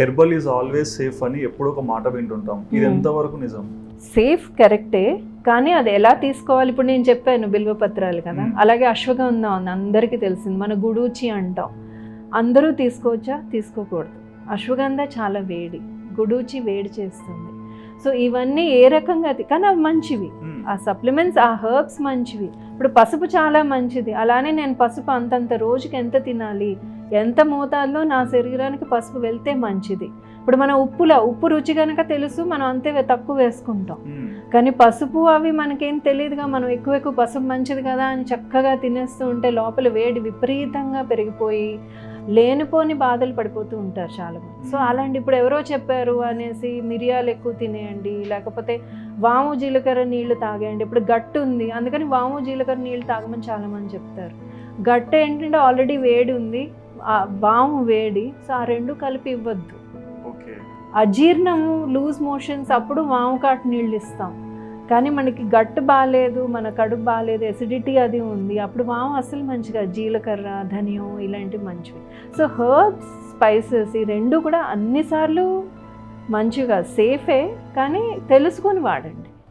Herbal is always safe అని ఎప్పుడో ఒక మాట వింటుంటాం. ఇది Hmm. ఎంతవరకు నిజం? సేఫ్ కరెక్టే కానీ అది ఎలా తీసుకోవాలి? ఇప్పుడు నేను చెప్పాను బిల్వపత్రాలు కదా. మ్మ్. అలాగే అశ్వగంధం ఉంది అందరికీ తెలిసింది మన గుడూచి అంటాం. అందరూ తీసుకోవచ్చా? తీసుకోకూడదు. అశ్వగంధ చాలా వేడి గుడూచి వేడి చేస్తుంది. సో ఇవన్నీ ఏ రకంగా కానీ అవి మంచివి. Hmm. ఆ సప్లిమెంట్స్ ఆ హర్బ్స్ మంచివి. ఇప్పుడు పసుపు చాలా మంచిది. అలానే నేను పసుపు అంతంత రోజుకి ఎంత తినాలి? ఎంత మోతాదులో నా శరీరానికి పసుపు వెళ్తే మంచిది. ఇప్పుడు మన ఉప్పుల ఉప్పు రుచి కనుక తెలుసు మనం అంతే తక్కువ వేసుకుంటాం. కానీ పసుపు అవి మనకేం తెలియదుగా మనం ఎక్కువ ఎక్కువ పసుపు మంచిది కదా అని చక్కగా తినేస్తూ ఉంటే లోపల వేడి విపరీతంగా పెరిగిపోయి లేనిపోని బాధలు పడిపోతూ ఉంటారు చాలా మంది సో అలాంటి ఇప్పుడు ఎవరో చెప్పారు అనేసి మిరియాలు ఎక్కువ తినేయండి లేకపోతే వాము జీలకర్ర నీళ్ళు తాగేయండి. ఇప్పుడు గట్టు ఉంది అందుకని వాము జీలకర్ర నీళ్ళు తాగమని చాలా మంది చెప్తారు. గట్టు ఏంటంటే ఆల్రెడీ వేడి ఉంది వాము వేడి సో ఆ రెండు కలిపి ఇవ్వద్దు. అజీర్ణము లూజ్ మోషన్స్ అప్పుడు వాము కాటు నీళ్ళు ఇస్తాం. కానీ మనకి గట్టు బాగాలేదు మన కడుపు బాగాలేదు ఎసిడిటీ అది ఉంది అప్పుడు వాము అసలు మంచిగా జీలకర్ర ధనియం ఇలాంటివి మంచివి. సో హర్బ్స్ స్పైసెస్ ఈ రెండు కూడా అన్నిసార్లు మంచిగా సేఫే కానీ తెలుసుకొని వాడండి.